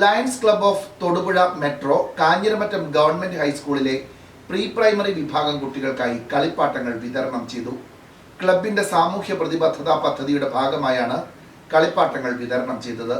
Lions club of Thodupuzha metro Kanjiramattom government ഹൈസ്കൂളിലെ pre primary വിഭാഗം കുട്ടികൾക്കായി കളിപ്പാട്ടങ്ങൾ വിതരണം ചെയ്തു. ക്ലബിന്റെ സാമൂഹ്യ പ്രതിബദ്ധതാ പദ്ധതിയുടെ ഭാഗമായാണ് കളിപ്പാട്ടങ്ങൾ വിതരണം ചെയ്തത്.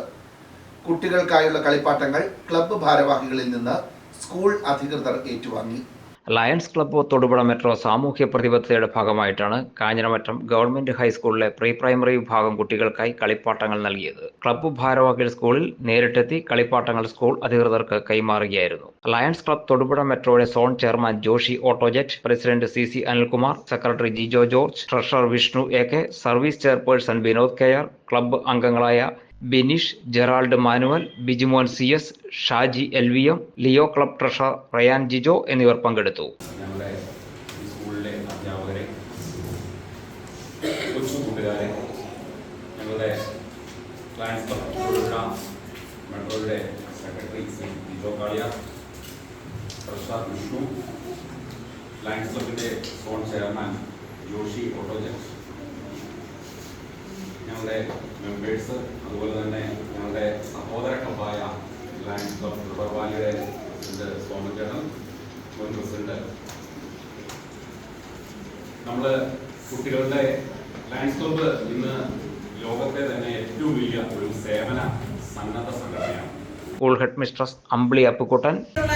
കുട്ടികൾക്കായുള്ള കളിപ്പാട്ടങ്ങൾ ക്ലബ് ഭാരവാഹികളിൽ നിന്ന് സ്കൂൾ അധികൃതർ ഏറ്റുവാങ്ങി. ലയൺസ് ക്ലബ്ബ് തൊടുപുഴ മെട്രോ സാമൂഹ്യ പ്രതിബദ്ധതയുടെ ഭാഗമായിട്ടാണ് കാഞ്ഞിരമറ്റം ഗവൺമെന്റ് ഹൈസ്കൂളിലെ പ്രീ പ്രൈമറി വിഭാഗം കുട്ടികൾക്കായി കളിപ്പാട്ടങ്ങൾ നൽകിയത്. ക്ലബ്ബ് ഭാരവാഹികൾ സ്കൂളിൽ നേരിട്ടെത്തി കളിപ്പാട്ടങ്ങൾ സ്കൂൾ അധികൃതർക്ക് കൈമാറുകയായിരുന്നു. ലയൺസ് ക്ലബ്ബ് തൊടുപുഴ മെട്രോയുടെ zone chairman Joshi ഓട്ടോജെറ്റ് president C C Anilkumar secretary Jijo George treasurer Vishnu A K service chairperson Vinod K R club അംഗങ്ങളായ Bineesh Gerald Manuel Bijimon C S Shaji L V M Leo club treasurer Ryan Jijo എന്നിവർ പങ്കെടുത്തു. ഞങ്ങളുടെ സ്കൂളിലെ അധ്യാപകരെ secretary Jijo Kaliya Prasad lions ക്ലബിന്റെ zone chairman Joshi ഓട്ടോജറ്റ് ഞങ്ങളുടെ members അതുപോലെ തന്നെ ഞങ്ങളുടെ സഹോദര ക്ലബായ ലയൺസ് ക്ലബ് റിവർവാലിയുടെ പ്രസിഡന്റ് സോമചേട്ടൻ മുൻ പ്രസിഡന്റ്. നമ്മൾ കുട്ടികളുടെ ലയൺസ് ക്ലബ്ബ് ഇന്ന് ലോകത്തെ തന്നെ ഏറ്റവും വലിയ ഒരു സേവന സന്നദ്ധ സംഘടനയാണ്. School head mistress Ambili Appukuttan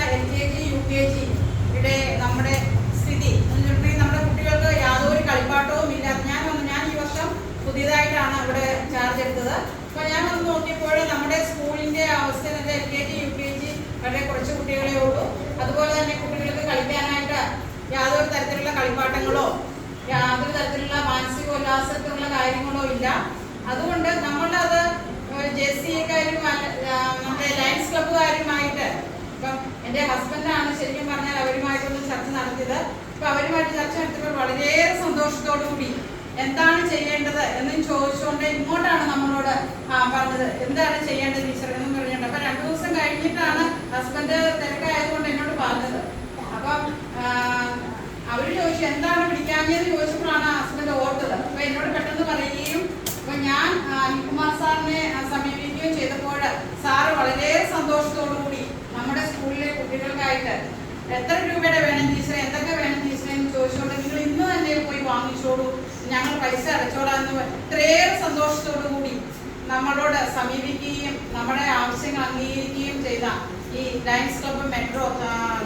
L K G U K ജിയുടെ നമ്മുടെ സ്ഥിതി എന്ന് വെച്ചിട്ടുണ്ടെങ്കിൽ നമ്മുടെ കുട്ടികൾക്ക് യാതൊരു കളിപ്പാട്ടവും ഇല്ല ഞാൻ വന്ന് ഞാൻ ഈ വർഷം പുതിയതായിട്ടാണ് ഇവിടെ ചാർജ് എടുത്തത് അപ്പോൾ ഞാൻ വന്ന് നോക്കിയപ്പോൾ നമ്മുടെ സ്കൂളിന്റെ അവസ്ഥ L K G U K G വളരെ കുറച്ച് കുട്ടികളെ ഉള്ളൂ. അതുപോലെ തന്നെ കുട്ടികൾക്ക് കളിക്കാനായിട്ട് യാതൊരു തരത്തിലുള്ള കളിപ്പാട്ടങ്ങളോ യാതൊരു തരത്തിലുള്ള മാനസികോല്ലാസത്തിനുള്ള കാര്യങ്ങളോ ഇല്ല. അതുകൊണ്ട് നമ്മളത് ജെ സി എക്കാരും നമ്മുടെ ലയൻസ് ക്ലബ്ബുകാരുമായിട്ട് ഇപ്പം എന്റെ ഹസ്ബൻഡാണ് ശരിക്കും പറഞ്ഞാൽ അവരുമായിട്ടൊന്ന് ചർച്ച നടത്തിയത്. അപ്പൊ അവരുമായിട്ട് ചർച്ച നടത്തിയപ്പോൾ വളരെയേറെ സന്തോഷത്തോടു കൂടി എന്താണ് ചെയ്യേണ്ടത് എന്നും ചോദിച്ചുകൊണ്ട് ഇങ്ങോട്ടാണ് നമ്മളോട് ആ, പറഞ്ഞത് എന്താണ് ചെയ്യേണ്ടത് ടീച്ചർ എന്നും പറഞ്ഞിട്ട് അപ്പൊ രണ്ടു ദിവസം കഴിഞ്ഞിട്ടാണ് ഹസ്ബൻഡ് തിരക്കായതുകൊണ്ട് എന്നോട് പറഞ്ഞത്. അപ്പം അവർ ചോദിച്ചു എന്താണ് പിടിക്കാഞ്ഞത് ചോദിച്ചപ്പോഴാണ് ഹസ്ബൻഡ് ഓർത്തത്. അപ്പൊ എന്നോട് പെട്ടെന്ന് പറയുകയും അപ്പൊ ഞാൻ അനിൽകുമാർ സാറിനെ സമീപിക്കുകയും ചെയ്തപ്പോൾ സാറ് വളരെ സന്തോഷത്തോടു കൂടി നമ്മുടെ സ്കൂളിലെ കുട്ടികൾക്കായിട്ട് എത്ര രൂപയുടെ വേണം ടീച്ചറെ എന്തൊക്കെ വേണം ടീച്ചറെ എന്ന് ചോദിച്ചുകൊണ്ട് നിങ്ങൾ ഇന്ന് തന്നെ പോയി വാങ്ങിച്ചോളൂ. ഞങ്ങൾ പൈസ അടച്ചോളാം എന്ന് ഇത്രയേറെ സന്തോഷത്തോടു കൂടി നമ്മളോട് സമീപിക്കുകയും നമ്മുടെ ആവശ്യങ്ങൾ അംഗീകരിക്കുകയും ചെയ്ത ഈ ലയൻസ് ക്ലബ്ബ് മെട്രോ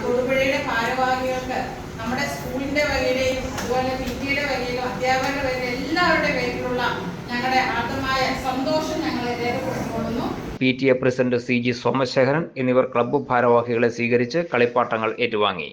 തൊടുപുഴയുടെ ഭാരവാഹികൾക്ക് നമ്മുടെ സ്കൂളിന്റെ വകയിലെയും അതുപോലെ പി ടിയുടെ വകയിലും അധ്യാപകരുടെ വകയിലും എല്ലാവരുടെ പേരിലുള്ള ഞങ്ങളുടെ ആദ്യമായ സന്തോഷം ഞങ്ങൾ രേഖപ്പെടുത്തിക്കൊള്ളുന്നു P T A president C G Somasekharan എന്നിവർ ക്ലബ്ബ് ഭാരവാഹികളെ സ്വീകരിച്ച് കളിപ്പാട്ടങ്ങൾ ഏറ്റുവാങ്ങി.